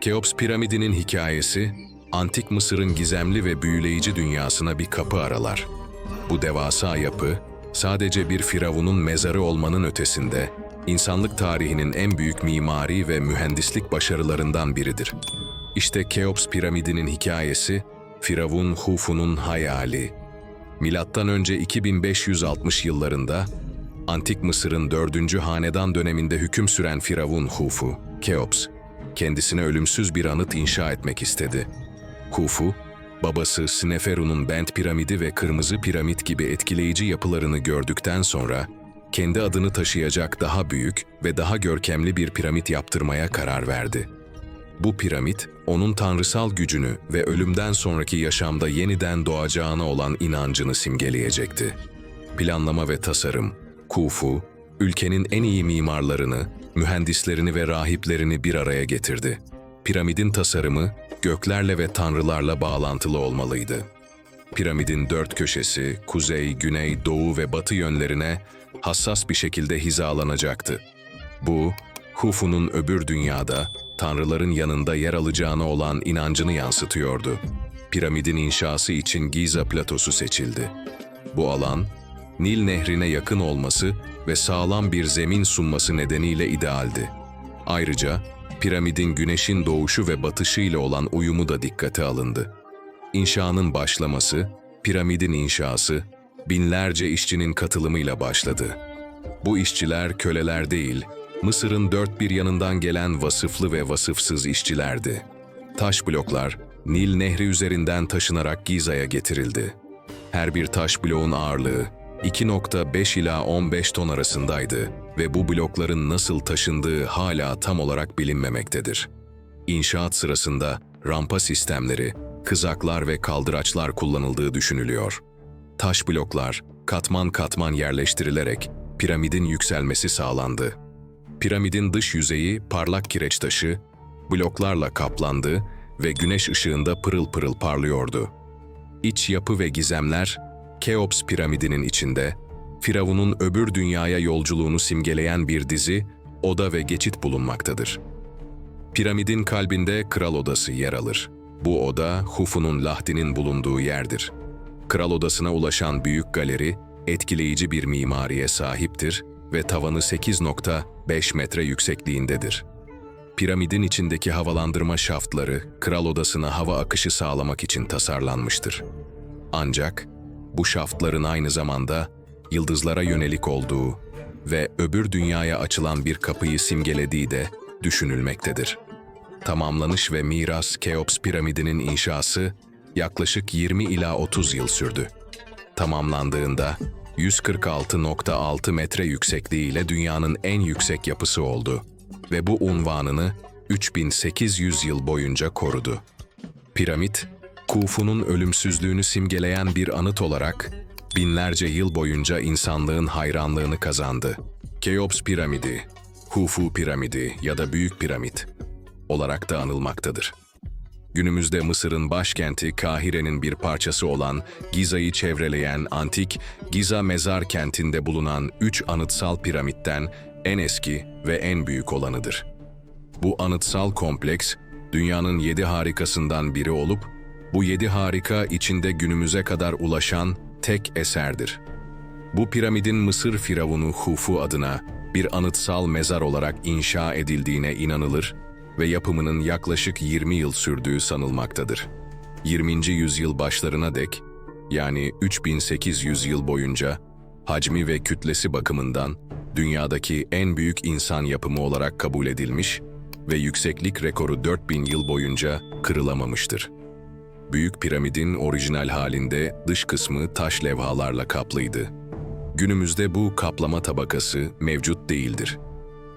Keops piramidinin hikayesi, antik Mısır'ın gizemli ve büyüleyici dünyasına bir kapı aralar. Bu devasa yapı, sadece bir firavunun mezarı olmanın ötesinde, insanlık tarihinin en büyük mimari ve mühendislik başarılarından biridir. İşte Keops piramidinin hikayesi, Firavun Hufu'nun hayali. Milattan önce 2560 yıllarında Antik Mısır'ın 4. hanedan döneminde hüküm süren Firavun Hufu, Keops, kendisine ölümsüz bir anıt inşa etmek istedi. Hufu, babası Sneferu'nun Bent piramidi ve Kırmızı piramit gibi etkileyici yapılarını gördükten sonra kendi adını taşıyacak daha büyük ve daha görkemli bir piramit yaptırmaya karar verdi. Bu piramit, onun tanrısal gücünü ve ölümden sonraki yaşamda yeniden doğacağına olan inancını simgeleyecekti. Planlama ve tasarım, Kufu, ülkenin en iyi mimarlarını, mühendislerini ve rahiplerini bir araya getirdi. Piramidin tasarımı, göklerle ve tanrılarla bağlantılı olmalıydı. Piramidin dört köşesi, kuzey, güney, doğu ve batı yönlerine hassas bir şekilde hizalanacaktı. Bu, Hufu'nun öbür dünyada, tanrıların yanında yer alacağına olan inancını yansıtıyordu. Piramidin inşası için Giza platosu seçildi. Bu alan, Nil nehrine yakın olması ve sağlam bir zemin sunması nedeniyle idealdi. Ayrıca piramidin güneşin doğuşu ve batışı ile olan uyumu da dikkate alındı. İnşanın başlaması, piramidin inşası, binlerce işçinin katılımıyla başladı. Bu işçiler köleler değil, Mısır'ın dört bir yanından gelen vasıflı ve vasıfsız işçilerdi. Taş bloklar, Nil Nehri üzerinden taşınarak Giza'ya getirildi. Her bir taş bloğun ağırlığı 2.5 ila 15 ton arasındaydı ve bu blokların nasıl taşındığı hala tam olarak bilinmemektedir. İnşaat sırasında rampa sistemleri, kızaklar ve kaldıraçlar kullanıldığı düşünülüyor. Taş bloklar katman katman yerleştirilerek piramidin yükselmesi sağlandı. Piramidin dış yüzeyi parlak kireç taşı, bloklarla kaplandı ve güneş ışığında pırıl pırıl parlıyordu. İç yapı ve gizemler, Keops piramidinin içinde, Firavun'un öbür dünyaya yolculuğunu simgeleyen bir dizi, oda ve geçit bulunmaktadır. Piramidin kalbinde kral odası yer alır. Bu oda, Hufu'nun Lahdi'nin bulunduğu yerdir. Kral odasına ulaşan büyük galeri, etkileyici bir mimariye sahiptir ve tavanı 8.5 metre yüksekliğindedir. Piramidin içindeki havalandırma şaftları, kral odasına hava akışı sağlamak için tasarlanmıştır. Ancak bu şaftların aynı zamanda yıldızlara yönelik olduğu ve öbür dünyaya açılan bir kapıyı simgelediği de düşünülmektedir. Tamamlanış ve miras Keops piramidinin inşası yaklaşık 20 ila 30 yıl sürdü. Tamamlandığında 146.6 metre yüksekliğiyle dünyanın en yüksek yapısı oldu ve bu unvanını 3800 yıl boyunca korudu. Piramit, Kufu'nun ölümsüzlüğünü simgeleyen bir anıt olarak binlerce yıl boyunca insanlığın hayranlığını kazandı. Keops piramidi, Hufu piramidi ya da Büyük piramit olarak da anılmaktadır. Günümüzde Mısır'ın başkenti Kahire'nin bir parçası olan Giza'yı çevreleyen antik Giza mezar kentinde bulunan üç anıtsal piramitten en eski ve en büyük olanıdır. Bu anıtsal kompleks, dünyanın yedi harikasından biri olup, bu yedi harika içinde günümüze kadar ulaşan tek eserdir. Bu piramidin Mısır firavunu Hufu adına bir anıtsal mezar olarak inşa edildiğine inanılır ve yapımının yaklaşık 20 yıl sürdüğü sanılmaktadır. 20. yüzyıl başlarına dek, yani 3800 yıl boyunca, hacmi ve kütlesi bakımından dünyadaki en büyük insan yapımı olarak kabul edilmiş ve yükseklik rekoru 4000 yıl boyunca kırılamamıştır. Büyük piramidin orijinal halinde dış kısmı taş levhalarla kaplıydı. Günümüzde bu kaplama tabakası mevcut değildir.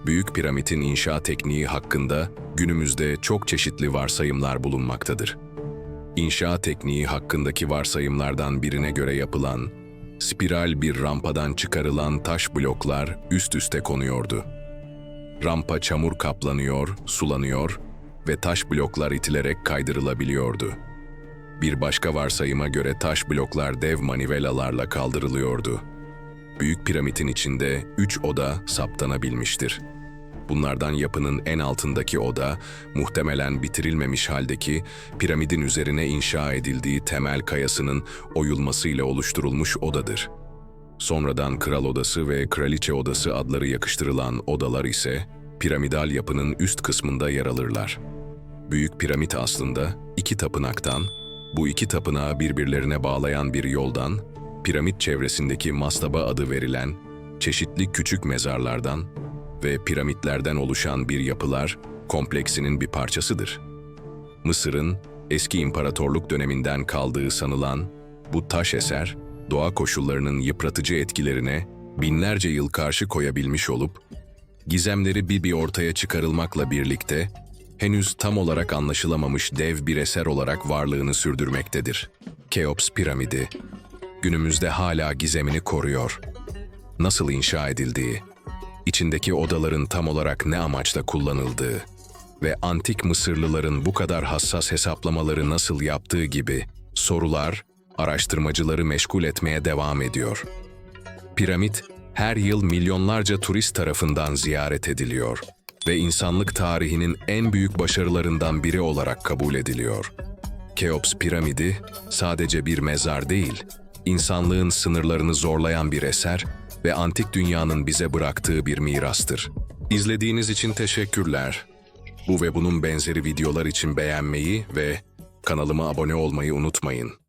Büyük piramidin inşa tekniği hakkında günümüzde çok çeşitli varsayımlar bulunmaktadır. İnşa tekniği hakkındaki varsayımlardan birine göre yapılan, spiral bir rampadan çıkarılan taş bloklar üst üste konuyordu. Rampa çamur kaplanıyor, sulanıyor ve taş bloklar itilerek kaydırılabiliyordu. Bir başka varsayıma göre taş bloklar dev manivelalarla kaldırılıyordu. Büyük piramidin içinde üç oda saptanabilmiştir. Bunlardan yapının en altındaki oda, muhtemelen bitirilmemiş haldeki piramidin üzerine inşa edildiği temel kayasının oyulmasıyla oluşturulmuş odadır. Sonradan kral odası ve kraliçe odası adları yakıştırılan odalar ise piramidal yapının üst kısmında yer alırlar. Büyük piramit aslında iki tapınaktan, bu iki tapınağı birbirlerine bağlayan bir yoldan, piramit çevresindeki mastaba adı verilen çeşitli küçük mezarlardan ve piramitlerden oluşan bir yapılar kompleksinin bir parçasıdır. Mısır'ın eski imparatorluk döneminden kaldığı sanılan bu taş eser, doğa koşullarının yıpratıcı etkilerine binlerce yıl karşı koyabilmiş olup, gizemleri bir bir ortaya çıkarılmakla birlikte henüz tam olarak anlaşılamamış dev bir eser olarak varlığını sürdürmektedir. Keops piramidi günümüzde hala gizemini koruyor. Nasıl inşa edildiği, içindeki odaların tam olarak ne amaçla kullanıldığı ve antik Mısırlıların bu kadar hassas hesaplamaları nasıl yaptığı gibi sorular araştırmacıları meşgul etmeye devam ediyor. Piramit her yıl milyonlarca turist tarafından ziyaret ediliyor ve insanlık tarihinin en büyük başarılarından biri olarak kabul ediliyor. Keops piramidi sadece bir mezar değil, insanlığın sınırlarını zorlayan bir eser ve antik dünyanın bize bıraktığı bir mirastır. İzlediğiniz için teşekkürler. Bu ve bunun benzeri videolar için beğenmeyi ve kanalıma abone olmayı unutmayın.